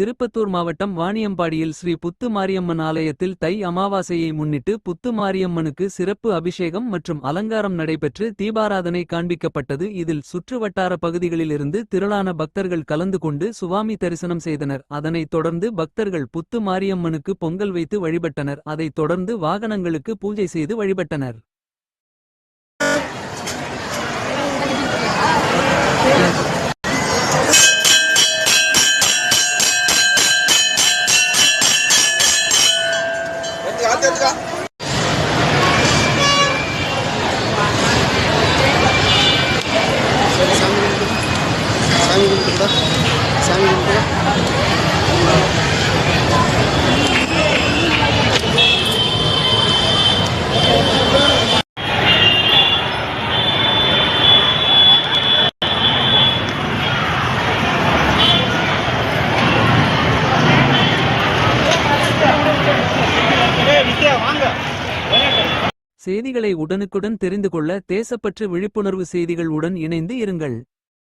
திருப்பத்தூர் மாவட்டம் வாணியம்பாடியில் ஸ்ரீ புத்து மாரியம்மன் ஆலயத்தில் தை அமாவாசையை முன்னிட்டு புத்து மாரியம்மனுக்கு சிறப்பு அபிஷேகம் மற்றும் அலங்காரம் நடைபெற்று தீபாராதனை காண்பிக்கப்பட்டது. இதில் சுற்றுவட்டார பகுதிகளிலிருந்து திரளான பக்தர்கள் கலந்து கொண்டு சுவாமி தரிசனம் செய்தனர். அதனைத் தொடர்ந்து பக்தர்கள் புத்து மாரியம்மனுக்கு பொங்கல் வைத்து வழிபட்டனர். அதைத் தொடர்ந்து வாகனங்களுக்கு பூஜை செய்து வழிபட்டனர். hati-hati kak. செய்திகளை உடனுக்குடன் தெரிந்து கொள்ள தேசப்பற்று விழிப்புணர்வு செய்திகள் உடன் இணைந்து இருங்கள்.